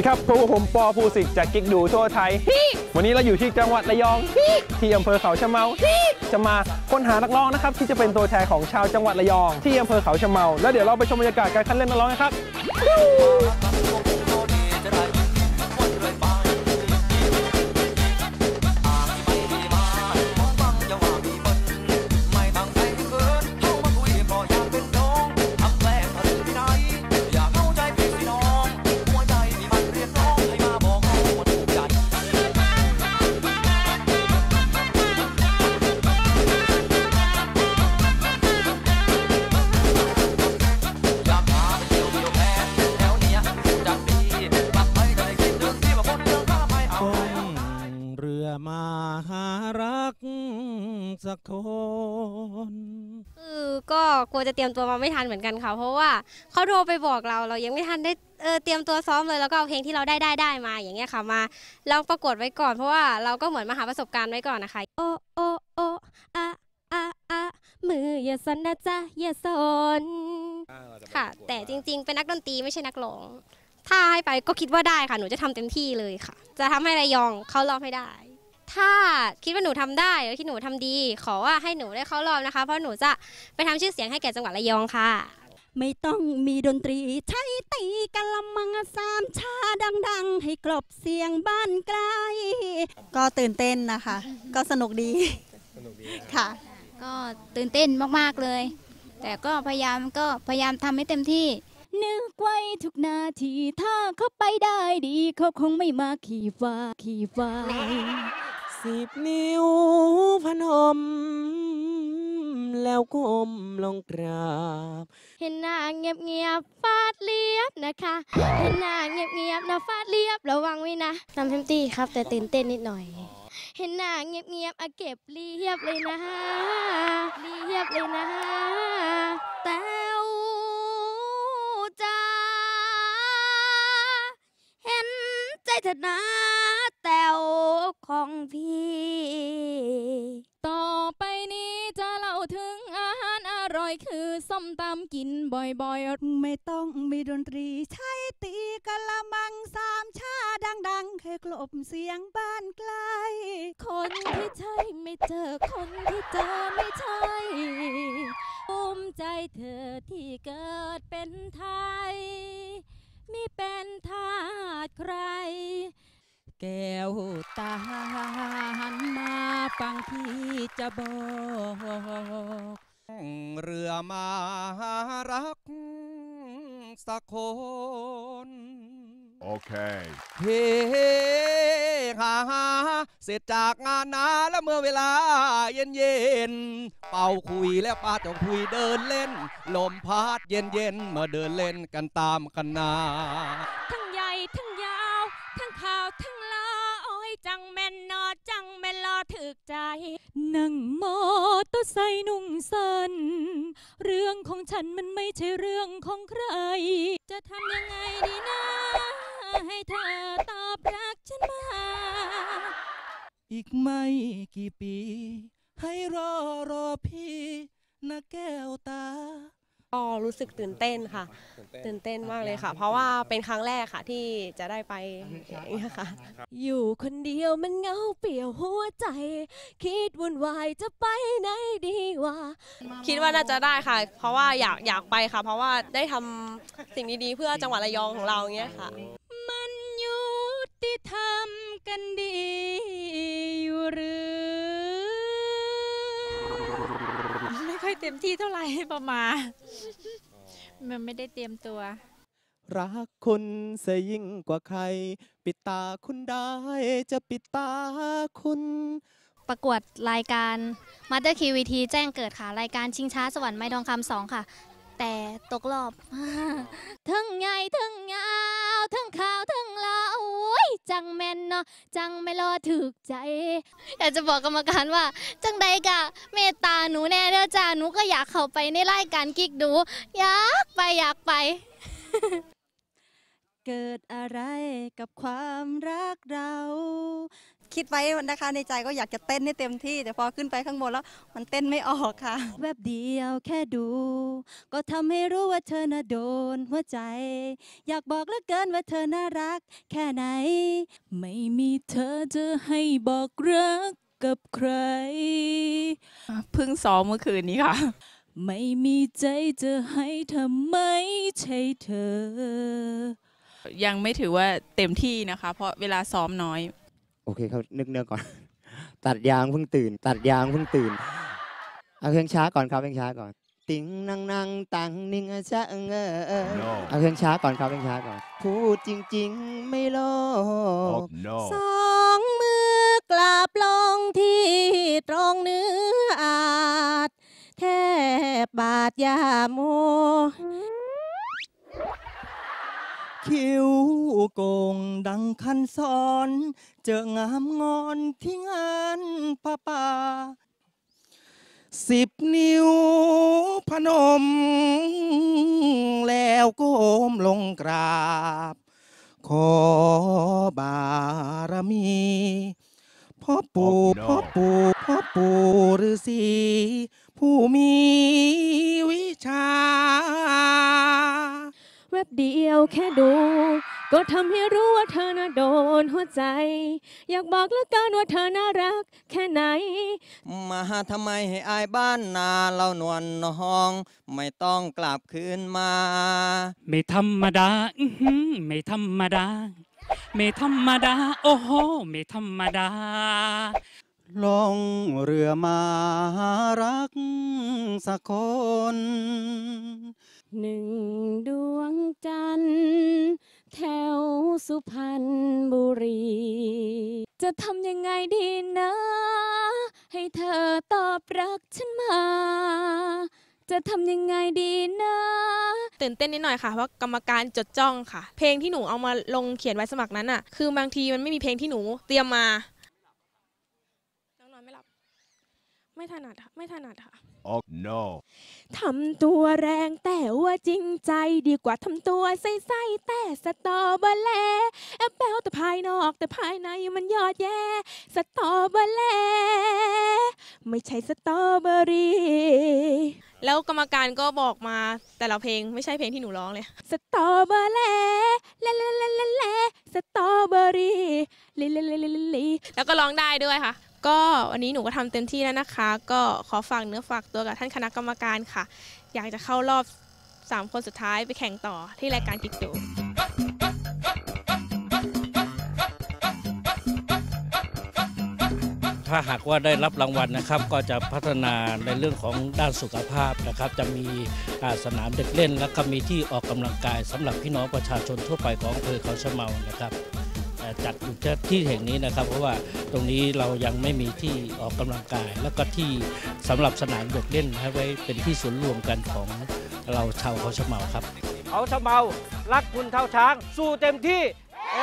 ดีครับพวกบผมปอภูสิทธิ์จากกิ๊กดูทั่วไทย วันนี้เราอยู่ที่จังหวัดระยอง ที่อำเภอเขาชะเมา จะมาค้นหานักร้องนะครับ ที่จะเป็นตัวแทนของชาวจังหวัดระยอง ที่อำเภอเขาชะเมา แล้วเดี๋ยวเราไปชมบรรยากาศการคัดเล่นนักร้องนะครับ สักคนคือก็กลัวจะเตรียมตัวมาไม่ทันเหมือนกันค่ะ เพราะว่าเขาโทรไปบอกเราเรายังไม่ทันได้เออเตรียมตัวซ้อมเลยแล้วก็เอาเพลงที่เราได้ได้ได้มาอย่างเงี้ยค่ะมาลองประกวดไว้ก่อน เพราะว่าเราก็เหมือนมาหาประสบการณ์ไว้ก่อนนะคะโอโอโออะอะอะมืออย่าสนนะจ๊ะอย่าสนค่ะ แต่จริง ๆ เป็นนักดนตรีไม่ใช่นักร้องถ้าให้ไปก็คิดว่าได้ค่ะ หนูจะทำเต็มที่เลยค่ะ จะทำให้ระยองเข้ารอบให้ได้ ถ้าคิดว่าหนูทำได้หรือที่หนูทำดี ขอว่าให้หนูได้เข้ารอบนะคะ เพราะหนูจะไปทำชื่อเสียงให้แก่จังหวัดระยองค่ะ ไม่ต้องมีดนตรีใช้ตีกะละมังสามชาดัง ๆ ให้กลบเสียงบ้านไกล ก็ตื่นเต้นนะคะ ก็สนุกดีค่ะ ก็ตื่นเต้นมากๆเลย แต่ก็พยายามก็พยายามทำให้เต็มที่นึกไว้ทุกนาทีถ้าเขาไปได้ดีเขาคงไม่มาขี่ฟ้าขี่ฟ้า สิบนิ้วพนม แล้วก้มลงกราบ เห็นหน้าเงียบเงียบๆฟาดเรียบนะคะ เห็นหน้าเงียบเงียบๆนะฟาดเรียบระวังไว้นะทำเต็มที่ครับ แต่ตื่นเต้นนิดหน่อย เห็นหน้าเงียบเงียบๆอะเก็บเรียบเลยนะเรียบเลยนะแต้วจ้าเห็นใจเถอะนะ พี่ ต่อไปนี้จะเล่าถึงอาหารอร่อยคือส้มตำกินบ่อยๆ ไม่ต้องมีดนตรีใช้ตีกะละมังสามชาดังๆให้กลบเสียงบ้านไกล คนที่ใช่ไม่เจอคนที่เจอไม่ใช่ภูมิใจเธอที่เกิดเป็นไทย ไม่เป็นทาสใคร แก้วตาหันมาฟังพี่จะบอกเรือมาหารักสักคน Okay. เฮหาหาเสร็จจากงานนาแล้วเมื่อเวลาเย็นเย็นเป่าคุยแล้วปาจะคุยเดินเล่น ลมพัดเย็นเย็นมาเดินเล่นกันตามกันนา ทั้งใหญ่ทั้ง งแม่นนอจังแม่นลอถึกใจ นั่งมอเตอร์ไซค์นุ่งสัน เรื่องของฉันมันไม่ใช่เรื่องของใคร จะทำยังไงดีนะ ให้เธอตอบรักฉันมา อีกไม่กี่ปี ให้รอรอพี่นะแก้วตา ก็รู้สึกตื่นเต้นค่ะ ตื่นเต้นมากเลยค่ะ เพราะว่าเป็นครั้งแรกค่ะที่จะได้ไปอย่างเงี้ยค่ะ อยู่คนเดียวมันเหงาเปลี่ยวหัวใจ คิดวุ่นวายจะไปไหนดีวะคิดว่าน่าจะได้ค่ะ เพราะว่าอยากอยากไปค่ะ เพราะว่าได้ทำสิ่งดีๆ เพื่อจังหวัดระยองของเราอย่างเงี้ยค่ะ มันยุติธรรมกันดี เต็มที่เท่าไหร่ประมาณมันไม่ได้เตรียมตัว รักคุณเสียยิ่งกว่าใคร ปิดตาคุณได้จะปิดตาคุณ ประกวดรายการ m ั t เตอร์คีวีทีแจ้งเกิดค่ะ รายการชิงช้าสวรรค์ไม้ทองคำสองค่ะ แต่ตกรอบทั้งใหญ่ทั้งยาว ทั้งขาวทั้งลาโอ้ยจังแม่นเนาะจังไม่รอถึกใจ อยากจะบอกกรรมการว่า จังใดกะเมตตาหนูแน่เด้อจ้าหนูก็อยากเข้าไปในรายการกิ๊กดู อยากไปอยากไป เกิดอะไรกับความรักเรา คิดไว้นะคะในใจก็อยากจะเต้นให้เต็มที่ แต่พอขึ้นไปข้างบนแล้วมันเต้นไม่ออกค่ะ แวบเดียวแค่ดู ก็ทำให้รู้ว่าเธอน่าโดนหัวใจ อยากบอกเหลือเกินว่าเธอน่ารัก แค่ไหน ไม่มีเธอจะให้บอกรักกับใครเพิ่งซ้อมเมื่อคืนนี้ค่ะ ไม่มีใจจะให้เธอไม่ใช่เธอ ยังไม่ถือว่าเต็มที่นะคะ เพราะเวลาซ้อมน้อยโอเคเขานึกเนื้อก่อน ตัดยางเพิ่งตื่น ตัดยางเพิ่งตื่น เอาเพลงช้าก่อนครับเพลงช้าก่อน ติงนังนังตังนิงอะชะเงอเออ No เอาเพลงช้าก่อนครับเพลงช้าก่อน พูดจริง ๆ ไม่โล Oh ภ no. สองมือกราบลงที่ตรงเนื้ออาจ แทบบาดยาโมคิ้ว โกงดังคันซ้อน เจองามงอนที่งานป้าป่าสิบนิ้วพนม แล้วก้มลงกราบ ขอบารมีพ่อปู่ Oh, no. พ่อปู่พ่อปู่ฤาษีผู้มีวิชาแวบเดียวแค่ดู ก็ทำให้รู้ว่าเธอน่าโดนหัวใจ อยากบอกเหลือเกินว่าเธอน่ารักแค่ไหน มาทำไมให้อายบ้านนาเรานวลน้อง ไม่ต้องกลับคืนมา ไม่ธรรมดาอื้อหือไม่ธรรมดา ไม่ธรรมดา โอ้โห ไม่ธรรมดา ลองเรือมารักสักคน หนึ่งดวงจันทร์ แถวสุพรรณบุรี จะทำยังไงดีนะ ให้เธอตอบรักฉันมา จะทำยังไงดีนะตื่นเต้นนิดหน่อยค่ะเพราะกรรมการจดจ้องค่ะ เพลงที่หนูเอามาลงเขียนไว้สมัครนั้นอะคือบางทีมันไม่มีเพลงที่หนูเตรียมมาน้องนอนไม่หลับ ไม่ถนัดค่ะไม่ถนัดค่ะ Oh no. ทำตัวแรงแต่ว่าจริงใจดีกว่าทำตัวใสๆแต่สตอเบอร์แลแอบแบลแต่ภายนอกแต่ภายในมันยอดแย่สตอเบอร์แลไม่ใช่สตอเบอรี่แล้วกรรมการก็บอกมาแต่ละเพลงไม่ใช่เพลงที่หนูร้องเลย สตอเบอร์แลแลแลแลแลแลสตอเบอรี่ลิลิลิลิลิลิแล้วก็ร้องได้ด้วยค่ะ ก็วันนี้หนูก็ทำเต็มที่แล้วนะคะ ก็ขอฝากเนื้อฝากตัวกับท่านคณะกรรมการค่ะ อยากจะเข้ารอบ 3 คนสุดท้ายไปแข่งต่อที่รายการกิ๊กดูถ้าหากว่าได้รับรางวัลนะครับ ก็จะพัฒนาในเรื่องของด้านสุขภาพนะครับ จะมีสนามเด็กเล่น และก็มีที่ออกกำลังกายสำหรับพี่น้องประชาชนทั่วไปของอำเภอเขาชะเมานะครับ จัดอยู่ที่แห่งนี้นะครับ เพราะว่าตรงนี้เรายังไม่มีที่ออกกำลังกาย แล้วก็ที่สำหรับสนามเด็กเล่นให้ไว้เป็นที่ศูนย์รวมกันของเราชาวเขาชะเมาครับ เขาชะเมารักคุณเท่าช้างสู้เต็มที่เอ